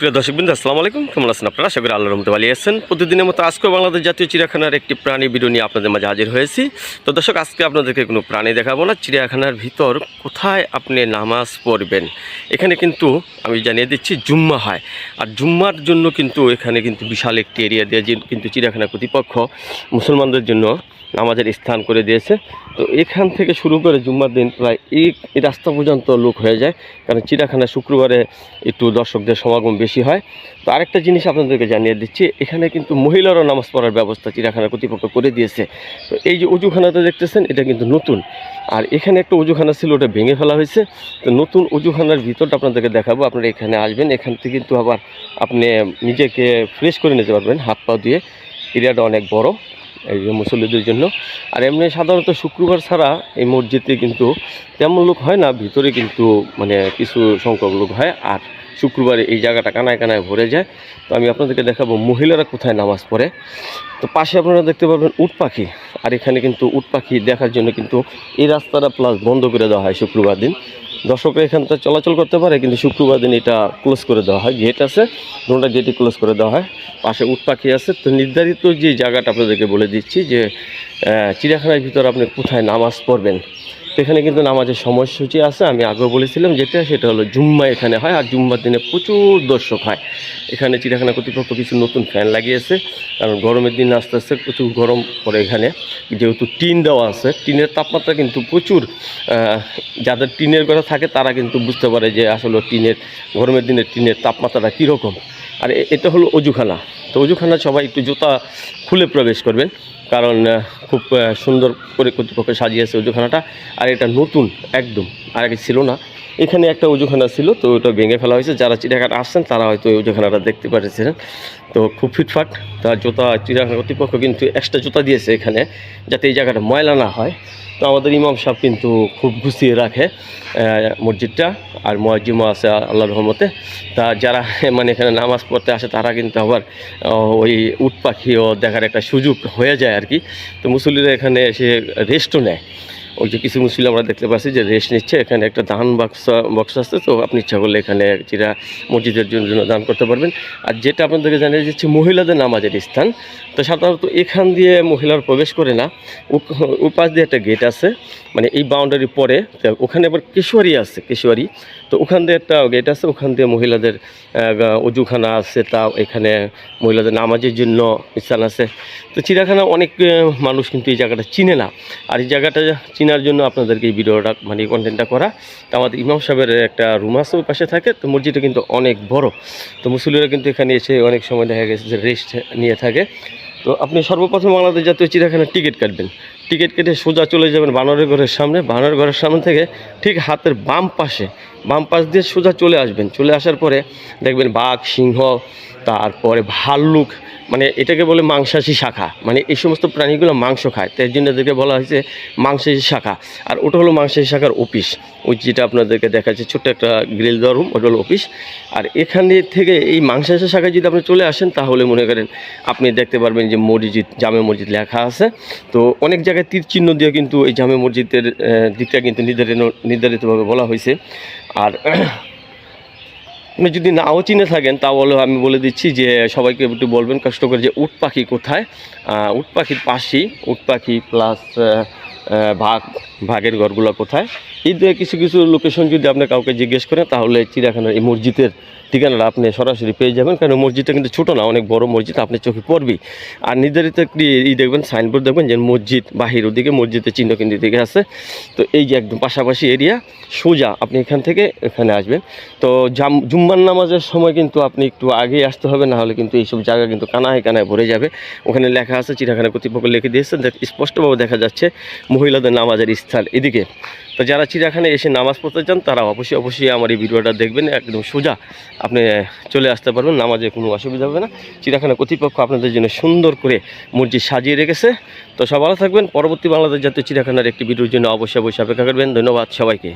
প্রিয় দর্শকবৃন্দ, আসসালামু আলাইকুম। কেমন আছেন আপনারা? আশা করি আল্লাহ রহমতে ভালো আছেন। প্রতিদিনের মতো আজকেও বাংলাদেশ জাতীয় চিড়িয়াখানার একটি প্রাণী ভিডিও নিয়ে আপনাদের মাঝে হাজির হয়েছি। তো দর্শক, আজকে আপনাদেরকে কোনো প্রাণী দেখাবো না। চিড়িয়াখানার ভিতর কোথায় আপনি নামাজ পড়বেন? এখানে কিন্তু আমি জানিয়ে দিচ্ছি, জুম্মা হয়। আর জুম্মার জন্য কিন্তু এখানে কিন্তু বিশাল একটি এরিয়া দিয়ে যে কিন্তু চিড়িয়াখানা কর্তৃপক্ষ মুসলমানদের জন্য নামাজের স্থান করে দিয়েছে। তো এখান থেকে শুরু করে জুম্মার দিন প্রায় এই রাস্তা পর্যন্ত লোক হয়ে যায়। কারণ চিড়িয়াখানা শুক্রবারে একটু দর্শকদের সমাগম বেশি হয়। তো আরেকটা জিনিস আপনাদেরকে জানিয়ে দিচ্ছি, এখানে কিন্তু মহিলারও নামাজ পড়ার ব্যবস্থা চিড়িয়াখানা কর্তৃপক্ষ করে দিয়েছে। তো এই যে উজুখানাটা দেখতেছেন, এটা কিন্তু নতুন। আর এখানে একটা উজুখানা ছিল, ওটা ভেঙে ফেলা হয়েছে। তো নতুন উজুখানার ভিতরটা আপনাদেরকে দেখাবো, আপনারা এখানে আসবেন। এখান থেকে কিন্তু আবার আপনি নিজেকে ফ্রেশ করে নিতে পারবেন, হাত পা দিয়ে এরিয়াটা অনেক বড়। এই যে মুসল্লিদের জন্য। আর এমনি সাধারণত শুক্রবার ছাড়া এই মসজিদে কিন্তু তেমন লোক হয় না, ভিতরে কিন্তু মানে কিছু সংখ্যক লোক হয়। আর শুক্রবারে এই জায়গাটা কানায় কানায় ভরে যায়। তো আমি আপনাদেরকে দেখাবো মহিলারা কোথায় নামাজ পড়ে। তো পাশে আপনারা দেখতে পাবেন উট পাখি। আর এখানে কিন্তু উটপাখি দেখার জন্য কিন্তু এই রাস্তাটা প্লাস বন্ধ করে দেওয়া হয় শুক্রবার দিন। দর্শকরা এখানটা চলাচল করতে পারে, কিন্তু শুক্রবার দিন এটা ক্লোজ করে দেওয়া হয়। গেট আছে, দুটা গেটই ক্লোজ করে দেওয়া হয়। পাশে উট পাখি আছে। তো নির্ধারিত যে জায়গাটা আপনাদেরকে বলে দিচ্ছি যে চিড়িয়াখানার ভিতর আপনি কোথায় নামাজ পড়বেন তো এখানে কিন্তু নামাজের সময়সূচি আছে। আমি আগেও বলেছিলাম যেটা, সেটা হলো জুম্মা এখানে হয় আর জুম্মার দিনে প্রচুর দর্শক হয়। এখানে চিড়িয়াখানা কর্তৃপক্ষ কিছু নতুন ফ্যান লাগিয়েছে। কারণ গরমের দিন আস্তে আস্তে প্রচুর গরম পড়ে এখানে। যেহেতু টিন দেওয়া আছে, টিনের তাপমাত্রা কিন্তু প্রচুর যাদের টিনের ঘরে থাকে তারা কিন্তু বুঝতে পারে যে আসলে টিনের, গরমের দিনে টিনের তাপমাত্রাটা কীরকম। আর এটা হলো অজুখানা। তো অজুখানা সবাই একটু জুতা খুলে প্রবেশ করবেন, কারণ খুব সুন্দর করে কর্তৃপক্ষ সাজিয়েছে অজুখানাটা আর এটা নতুন একদম, আর আগে ছিল না। এখানে একটা অজুখানা ছিল, তো ওটা ভেঙে ফেলা হয়েছে। যারা চিড়িয়াখানা আসছেন, তারা হয়তো ওই অজুখানাটা দেখতে পারেছিলেন তো খুব ফিটফাট তার জুতা, চিড়িয়াখানা কর্তৃপক্ষ কিন্তু এক্সট্রা জুতা দিয়েছে এখানে, যাতে এই জায়গাটা ময়লা না হয়। তো আমাদের ইমাম সাহেব কিন্তু খুব গুছিয়ে রাখে মসজিদটা। আর মসজিমও আছে আল্লাহ রহমতে। তা যারা মানে এখানে নামাজ পড়তে আসে, তারা কিন্তু আবার ওই উট পাখিও দেখার একটা সুযোগ হয়ে যায় আর কি। তো মুসল্লিরা এখানে এসে রেস্টও নেয়। ওই যে কিছু মুসলিম আমরা দেখতে পাচ্ছি যে রেস্ট নিচ্ছে, এখানে একটা দান বাক্সা, বক্স আছে তো আপনি ইচ্ছা করলে এখানে চিরা মসজিদের জন্য দান করতে পারবেন। আর যেটা আপনাদেরকে জানিয়ে দিচ্ছি, মহিলাদের নামাজের স্থান। তো সাধারণত এখান দিয়ে মহিলার প্রবেশ করে না উপাস দিয়ে একটা গেট আছে মানে এই বাউন্ডারি পরে ওখানে আবার কেশোয়ারি আছে, কেশোয়ারি। তো ওখান দিয়ে একটা গেট আছে, ওখান দিয়ে মহিলাদের অজুখানা আছে তা এখানে মহিলাদের নামাজের জন্য স্থান আছে। তো চিড়িয়াখানা অনেক মানুষ কিন্তু এই জায়গাটা চিনে না। আর এই জায়গাটা চিনার জন্য আপনাদেরকে এই ভিডিওটা মানে কন্টেন্টটা করা। তো আমাদের ইমাম সাহেবের একটা রুম আছে, ওই পাশে থাকে। তো মসজিদটা কিন্তু অনেক বড়। তো মুসলিমরা কিন্তু এখানে এসে অনেক সময় দেখা গেছে যে রেস্ট নিয়ে থাকে। তো আপনি সর্বপ্রথম বাংলাদেশ জাতীয় চিড়িয়াখানার টিকিট কাটবেন। টিকিট কেটে সোজা চলে যাবেন বানরের ঘরের সামনে। বানরের ঘরের সামনে থেকে ঠিক হাতের বাম পাশে, বাম পাশ দিয়ে সোজা চলে আসবেন। চলে আসার পরে দেখবেন বাঘ, সিংহ তারপরে ভাল্লুক মানে এটাকে বলে মাংসাশী শাখা মানে এই সমস্ত প্রাণীগুলো মাংস খায় তাই জন্য এদেরকে বলা হয়েছে মাংসাশী শাখা। আর ওটা হলো মাংসাশী শাখার অফিস, ওই যেটা আপনাদেরকে দেখাচ্ছে, ছোট্ট একটা গ্রিল দেওয়া রুম, ওটা হলো অফিস। আর এখানে থেকে এই মাংসাশী শাখায় যদি আপনি চলে আসেন, তাহলে মনে করেন আপনি দেখতে পারবেন যে মসজিদ, জামে মসজিদ লেখা আছে। তো অনেক জায়গায় তীর চিহ্ন দিয়ে কিন্তু এই জামে মসজিদের দিকটা কিন্তু নির্ধারিত, নির্ধারিতভাবে বলা হয়েছে। আর আপনি যদি নাও চিনে থাকেন, তাহলে আমি বলে দিচ্ছি যে সবাইকে একটু বলবেন কষ্ট করে যে উট পাখি কোথায়? উট পাখির পাশি, উট পাখি প্লাস বাঘ বাঘের ঘরগুলো কোথায়? এই কিছু কিছু লোকেশন যদি আপনি কাউকে জিজ্ঞেস করেন, তাহলে চিড়িয়াখানার এই মসজিদের ঠিকানাটা আপনি সরাসরি পেয়ে যাবেন। কারণ মসজিদটা কিন্তু ছোটো না, অনেক বড় মসজিদ, আপনি চোখে পড়বেই। আর নির্ধারিত একটি ই দেখবেন সাইনবোর্ড দেখবেন যে মসজিদ বাহির, ওদিকে মসজিদের চিহ্ন কিন্তু দিকে আছে। তো এই যে একদম পাশাপাশি এরিয়া সোজা আপনি এখান থেকে এখানে আসবেন। তো জাম জুম্মান নামাজের সময় কিন্তু আপনি একটু আগেই আসতে হবে, না হলে কিন্তু এইসব জায়গা কিন্তু কানায় কানায় ভরে যাবে। ওখানে লেখা আছে, চিড়িয়াখানা কর্তৃপক্ষ লিখে দিয়েছে স্পষ্টভাবে দেখা যাচ্ছে, মহিলাদের নামাজের স্থান এদিকে। তো যারা চিড়িয়াখানে এসে নামাজ পড়তে চান, তারা অবশ্যই অবশ্যই আমার এই ভিডিওটা দেখবেন, একদম সোজা আপনি চলে আসতে পারবেন, নামাজে কোনো অসুবিধা হবে না। চিড়িয়াখানা কর্তৃপক্ষ আপনাদের জন্য সুন্দর করে মসজিদ সাজিয়ে রেখেছে। তো সব ভালো থাকবেন, পরবর্তী বাংলাদেশ জাতীয় চিড়িয়াখানার একটি ভিডিওর জন্য অবশ্যই অবশ্যই অপেক্ষা করবেন। ধন্যবাদ সবাইকে।